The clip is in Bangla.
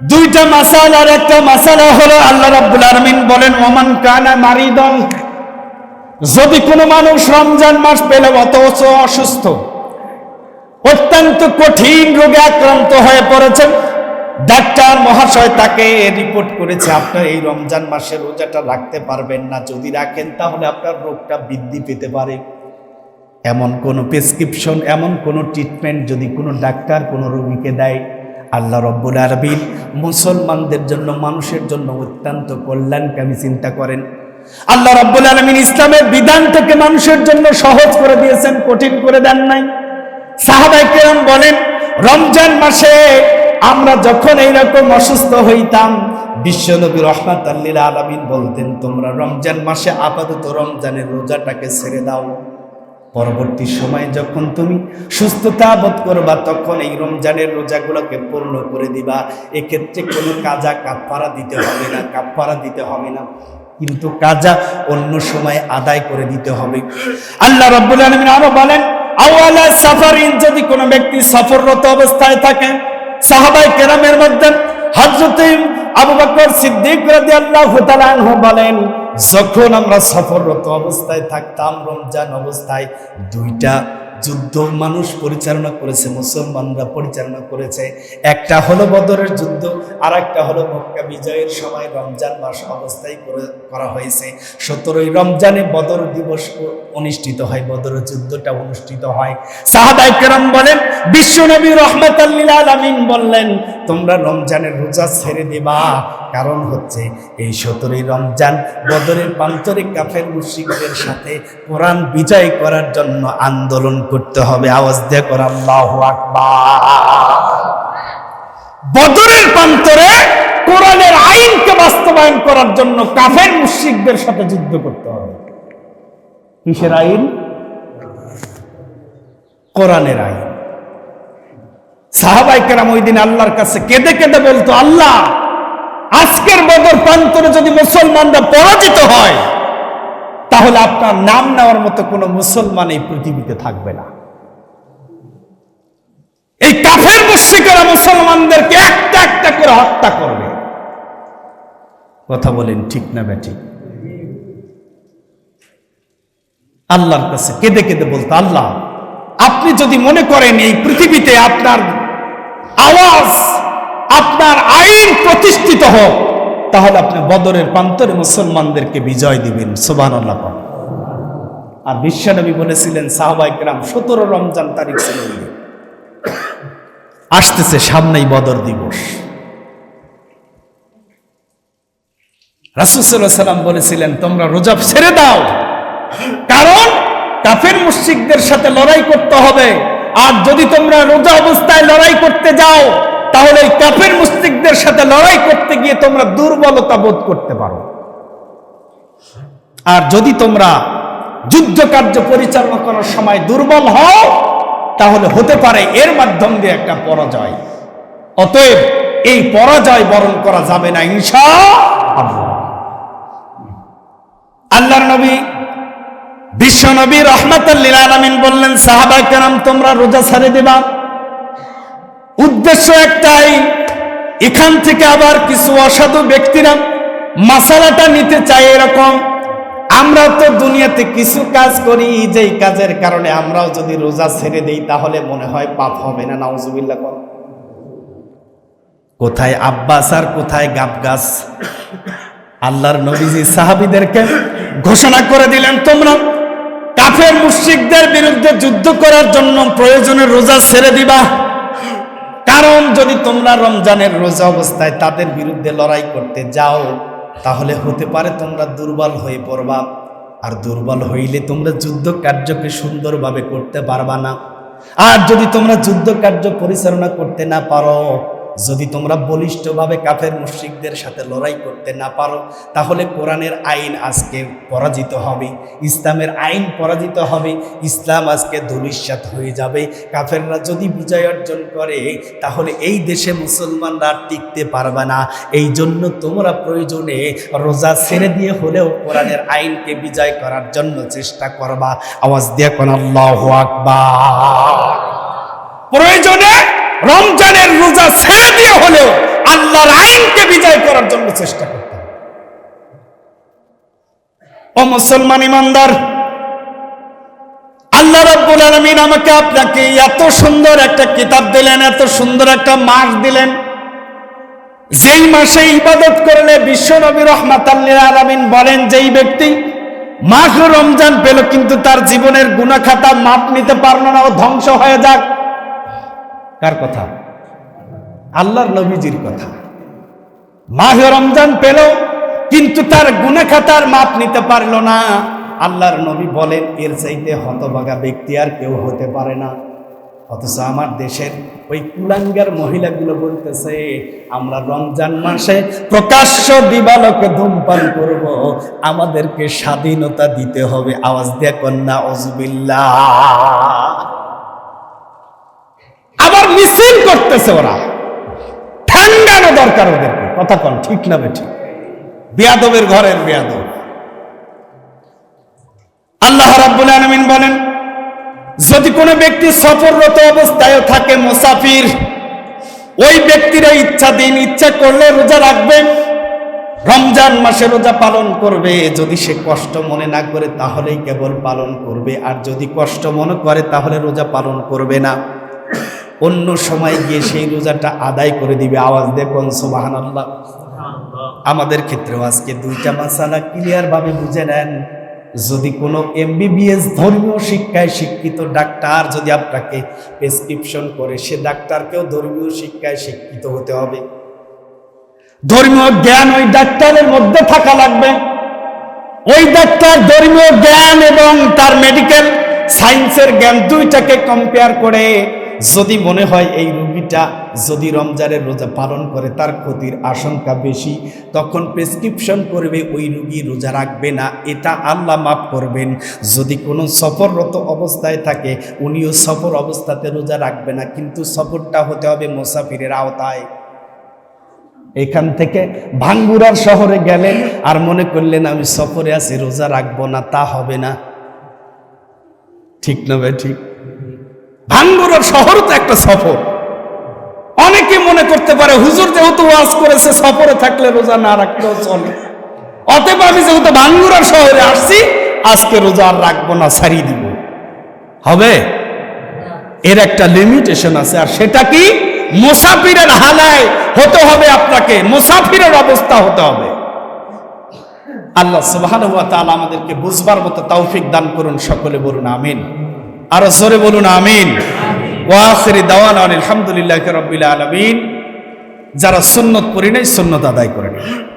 দুইটা মাসালার একটা মাসালা হলো আল্লাহ রাব্বুল আলামিন বলেন, ওমান কানা মারিদন যদি কোনো মানুষ রমজান মাস পেলে অথচ অসুস্থ, অত্যন্ত কঠিন রোগে আক্রান্ত হয়ে পড়েছেন, ডাক্তার মহাশয় তাকে রিপোর্ট করেছে, আপনার এই রমজান মাসে রোজাটা রাখতে পারবেন না, যদি রাখেন তাহলে আপনার রোগটা বৃদ্ধি পেতে পারে। এমন কোনো প্রেসক্রিপশন এমন কোনো ট্রিটমেন্ট যদি কোনো ডাক্তার কোনো রোগীকে দেয়, আল্লাহ রব্বুল আরবিন মুসলমানদের জন্য, মানুষের জন্য অত্যন্ত কল্যাণকামী চিন্তা করেন। আল্লাহ রব্বুল আলমিন ইসলামের বিধান থেকে মানুষের জন্য সহজ করে দিয়েছেন, কঠিন করে দেন নাই। সাহাবাই কেরাম বলেন, রমজান মাসে আমরা যখন এইরকম অসুস্থ হইতাম বিশ্বনবী রহমাত আল্লিল আলমিন বলতেন, তোমরা রমজান মাসে আপাতত রমজানের রোজাটাকে ছেড়ে দাও। পরবর্তী সময়ে যখন তুমি সুস্থতা বোধ করবা, তখন এই রমজানের রোজাগুলোকে পূর্ণ করে দিবা। এক্ষেত্রে কোনো কাজা কাপড়া দিতে হবে না কাপড়া দিতে হবে না। কিন্তু কাজা অন্য সময় আদায় করে দিতে হবে। আল্লাহ রব্বুল আলমিন আরও বলেন, আওয়ালা সাফারিন, যদি কোনো ব্যক্তি সফররত অবস্থায় থাকে সাহাবাই কেরামের মধ্যে হজরত আবু বকর সিদ্দিক রাদিয়াল্লাহু তাআলা বলেন যখন আমরা সফররত অবস্থায় থাকতাম রমজান অবস্থায় দুইটা যুদ্ধ মানুষ পরিচালনা করেছে, মুসলমানরা পরিচালনা করেছে। একটা হলো বদরের যুদ্ধ আর একটা হলো মক্কা বিজয়ের সময় রমজান মাস অবস্থায় করা হয়েছে। সতেরোই রমজানে বদর দিবস অনুষ্ঠিত হয় বদর যুদ্ধটা অনুষ্ঠিত হয়। সাহাবাই কেরাম বলেন বিশ্বনবী রহমত আলামিন বললেন, তোমরা রমজানের রোজা ছেড়ে দেবা। কারণ হচ্ছে, এই সতেরোই রমজান বদরের পান্তরিক কাফের মুশরিকদের সাথে কোরআন বিজয় করার জন্য আন্দোলন করতে হবে। আওয়াজ দিয়ে কর, আল্লাহু বদরের প্রান্তরে কোরআনের আইনকে বাস্তবায়ন করার জন্য কাফের মুশরিকদের সাথে যুদ্ধ করতে হবে। কিসের আইন? কোরআনের আইন। সাহাবাই কেরাম ওই দিন আল্লাহর কাছে কেঁদে কেঁদে বলতো, আল্লাহ, আজকের বদর প্রান্তরে যদি মুসলমানরা পরাজিত হয় তাহলে আপনার নাম নেওয়ার মতো কোনো মুসলমান এই পৃথিবীতে থাকবে না। এই কাফের মুশ্রিকেরা মুসলমানদেরকে একটা একটা করে হত্যা করবে। কথা বলেন ঠিক না বেঠিক আল্লাহর কাছে কেঁদে কেঁদে বলতো, আল্লাহ, আপনি যদি মনে করেন এই পৃথিবীতে আপনার আওয়াজ, আপনার আইন প্রতিষ্ঠিত হোক তাহলে আপনি বদরের প্রান্তরে মুসলমানদেরকে বিজয় দিবেন সোবান আল্লাহ। আর বিশ্বনবী বলেছিলেন সাহবাই গ্রাম সতেরো রমজান তারিখ ছিল আসতেছে সামনেই বদর দিবস। রাসুসাল্লাহ সাল্লাম বলেছিলেন, তোমরা রোজা ছেড়ে দাও, কারণ কাফের মুশরিকদের সাথে লড়াই করতে হবে। আর যদি তোমরা রোজা অবস্থায় লড়াই করতে যাও তাহলে এই কাফের মুশরিকদের সাথে লড়াই করতে গিয়ে তোমরা দুর্বলতা বোধ করতে পারো। আর যদি তোমরা যুদ্ধ কার্য পরিচালনা করার সময় দুর্বল হও, তাহলে হতে পারে এর মাধ্যম দিয়ে একটা পরাজয়। অতএব এই পরাজয় বরণ করা যাবে না, ইনশা আল্লাহ। আল্লাহর নবী, বিশ্ব নবী আলমিন বললেন সাহাবা কেরাম, তোমরা রোজা ছেড়ে দেবা। উদ্দেশ্য একটাই, এখান থেকে আবার কিছু অসাধু ব্যক্তিরা মাসালাটা নিতে চায় এরকম, আমরা তো দুনিয়াতে কিছু কাজ করি, যেই কাজের কারণে আমরাও যদি রোজা ছেড়ে দেই, তাহলে মনে হয় পাপ হবে না, নাউজুবিল্লাহ কর কোথায় আব্বাস আর কোথায় গাব গাছ আল্লাহর নবীজি সাহাবিদেরকে ঘোষণা করে দিলেন, তোমরা কাফের মুশরিকদের বিরুদ্ধে যুদ্ধ করার জন্য প্রয়োজনে রোজা ছেড়ে দিবা। কারণ যদি তোমরা রমজানের রোজা অবস্থায় তাদের বিরুদ্ধে লড়াই করতে যাও, তাহলে হতে পারে তোমরা দুর্বল হয়ে পড়বা। আর দুর্বল হইলে তোমরা যুদ্ধ কার্যকে সুন্দরভাবে করতে পারবা না। আর যদি তোমরা যুদ্ধ কার্য পরিচালনা করতে না পারো যদি তোমরা বলিষ্ঠভাবে কাফের মুশ্রিকদের সাথে লড়াই করতে না পারো, তাহলে কোরআনের আইন আজকে পরাজিত হবে। ইসলামের আইন পরাজিত হবে। ইসলাম আজকে ধূলিসাৎ হয়ে যাবে। কাফেররা যদি বিজয় অর্জন করে, তাহলে এই দেশে মুসলমানরা টিকতে পারবে না। এই জন্য তোমরা প্রয়োজনে রোজা ছেড়ে দিয়ে হলেও কোরআনের আইনকে বিজয় করার জন্য চেষ্টা করবা। আওয়াজ দিয়ে কোন আল্লাহ আকবার। প্রয়োজনে রমজানের রোজা ছেড়ে দিয়ে হলেও আল্লাহর আইনকে বিজয় করার জন্য চেষ্টা করতে ও মুসলমান ইমানদার, আল্লাহ রব্বুল আলামিন আমাকে আপনাকে এত সুন্দর একটা কিতাব দিলেন, এত সুন্দর একটা মাস দিলেন। যেই মাসে ইবাদত করলে বিশ্বনবী রহমাত আলামিন বলেন, যেই ব্যক্তি মাঘ রমজান পেল কিন্তু তার জীবনের গুণাখাতা মাপ নিতে পারল না ও ধ্বংস হয়ে যাক। কার কথা? আল্লাহর নবীজির কথা। মাহ রমজান পেল, কিন্তু তার গুণাখাতার মাপ নিতে পারল না। আল্লাহর নবী বলেন, এর চাইতে হতভাগা ব্যক্তি আর কেউ হতে পারে না। অথচ আমার দেশের ওই কুলাঙ্গার মহিলাগুলো বলতেছে, আমরা রমজান মাসে প্রকাশ্য দিবালকে ধূমপান করব। আমাদেরকে স্বাধীনতা দিতে হবে। আওয়াজ দিয়ে কন্যা অজুবিল্লা মিছিল করতেছে ওরা। ঠান্ডানো দরকার ওদেরকে। কথা কন, ঠিক না ঠিক? বিয়াদবের ঘরের বিয়াদব। আল্লাহ রাব্বুল আলামিন বলেন, যদি কোনো ব্যক্তি সফররত অবস্থায় থাকে মুসাফির, ওই ব্যক্তিরা ইচ্ছা দিন, ইচ্ছা করলে রোজা রাখবে, রমজান মাসে রোজা পালন করবে। যদি সে কষ্ট মনে না করে, তাহলেই কেবল পালন করবে। আর যদি কষ্ট মনে করে, তাহলে রোজা পালন করবে না। অন্য সময় গিয়ে সেই রোজাটা আদায় করে দিবে। আওয়াজ দেখুন সোবাহান আল্লাহ আমাদের ক্ষেত্রেও আজকে দুইটা মাসালা ক্লিয়ার ভাবে বুঝে নেন। যদি কোনো এমবিবিএস ধর্মীয় শিক্ষায় শিক্ষিত ডাক্তার যদি আপনাকে প্রেসক্রিপশন করে, সে ডাক্তারকেও ধর্মীয় শিক্ষায় শিক্ষিত হতে হবে। ধর্মীয় জ্ঞান ওই ডাক্তারের মধ্যে থাকা লাগবে। ওই ডাক্তার ধর্মীয় জ্ঞান এবং তার মেডিকেল সায়েন্সের জ্ঞান দুইটাকে কম্পেয়ার করে যদি মনে হয় এই রুগীটা যদি রমজানের রোজা পালন করে, তার ক্ষতির আশঙ্কা বেশি, তখন প্রেসক্রিপশন করবে, ওই রুগী রোজা রাখবে না। এটা আল্লাহ মাফ করবেন। যদি কোনো সফররত অবস্থায় থাকে, উনিও সফর অবস্থাতে রোজা রাখবে না, কিন্তু সফরটা হতে হবে মোসাফিরের আওতায়। এখান থেকে ভাঙ্গুরার শহরে গেলেন আর মনে করলেন, আমি সফরে আছি, রোজা রাখব না, তা হবে না। ঠিক না ভাই, ঠিক। ভাঙ্গুরার শহর তো একটা সফর। অনেকে মনে করতে পারে, হুজুর যেহেতু ওয়াজ করেছে, সফরে থাকলে রোজা না রাখলেও চলে। অতএব আমি যেহেতু ভাঙ্গুরার শহরে আসছি, আজকে রোজা আর রাখব না, ছাড়িয়ে দিব। হবে? এর একটা লিমিটেশন আছে, আর সেটা কি? মুসাফিরের হালায় হতে হবে আপনাকে, মুসাফিরের অবস্থা হতে হবে। আল্লাহ তাআলা আমাদেরকে বুঝবার মতো তৌফিক দান করুন, সকলে বলুন, আমিন। আর জোরে বলুন, আমিন। আলহামদুলিল্লাহ রবিল আলমিন। যারা সুন্নত পড়ি নাই, সুন্নত আদায় করে নেন